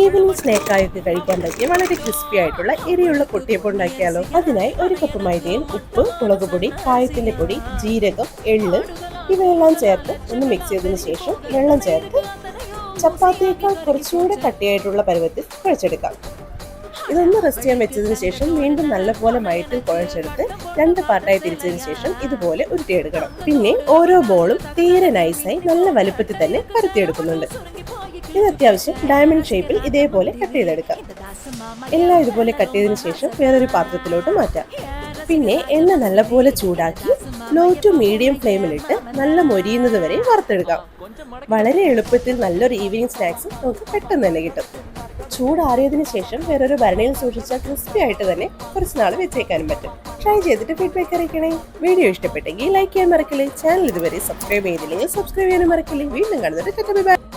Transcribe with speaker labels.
Speaker 1: Evening സ്നാക്കായൊക്കെ കഴിക്കാൻ പറ്റിയ വളരെ ക്രിസ്പി ആയിട്ടുള്ള എരിയുള്ള പൊട്ടിയപ്പം ഉണ്ടാക്കിയാലോ അതിനായി ഒരു കപ്പ് മൈദയും ഉപ്പ് മുളക് പൊടി കായത്തിന്റെ പൊടി ജീരകം എള്ള് ഇവയെല്ലാം ചേർത്ത് ഒന്ന് മിക്സ് ചെയ്തതിന് ശേഷം വെള്ളം ചേർത്ത് ചപ്പാത്തിയേക്കാൾ കുറച്ചുകൂടെ കട്ടിയായിട്ടുള്ള പരുവത്തിൽ കുഴച്ചെടുക്കാം. ഇതൊന്ന് റെസ്റ്റ് ചെയ്യാൻ വെച്ചതിന് ശേഷം വീണ്ടും നല്ലപോലെ മയത്തിൽ കുഴച്ചെടുത്ത് രണ്ട് പാർട്ടായി തിരിച്ചതിന് ശേഷം ഇതുപോലെ ഉരുട്ടിയെടുക്കണം. പിന്നെ ഓരോ ബോളും തീരെ നൈസായി നല്ല വലുപ്പത്തിൽ തന്നെ പരത്തിയെടുക്കുന്നുണ്ട്. ഇത് അത്യാവശ്യം ഡയമണ്ട് ഷേപ്പിൽ ഇതേപോലെ കട്ട് ചെയ്തെടുക്കാം. എല്ലാം ഇതുപോലെ കട്ട് ചെയ്തതിനു ശേഷം വേറൊരു പാത്രത്തിലോട്ട് മാറ്റാം. പിന്നെ എണ്ണ നല്ലപോലെ ചൂടാക്കി ലോ ടു മീഡിയം ഫ്ലെയിമിലിട്ട് നല്ല മൊരിയുന്നത് വരെ വറുത്തെടുക്കാം. വളരെ എളുപ്പത്തിൽ നല്ലൊരു ഈവനിങ് സ്നാക്സ് നമുക്ക് പെട്ടെന്ന് തന്നെ കിട്ടും. ചൂടാറിയതിന് ശേഷം വേറൊരു ഭരണയിൽ സൂക്ഷിച്ച ക്രിസ്പി ആയിട്ട് തന്നെ കുറച്ച് നാൾ വെച്ചേക്കാനും പറ്റും. ട്രൈ ചെയ്തിട്ട് ഫീഡ്ബാക്ക് അറിയിക്കണേ. വീഡിയോ ഇഷ്ടപ്പെട്ടെങ്കിൽ ലൈക്ക് ചെയ്യാൻ മറക്കില്ലേ. ചാനൽ ഇതുവരെ സബ്സ്ക്രൈബ് ചെയ്തില്ലെങ്കിൽ സബ്സ്ക്രൈബ് ചെയ്യാനും മറക്കില്ലേ. വീണ്ടും കാണുന്നത്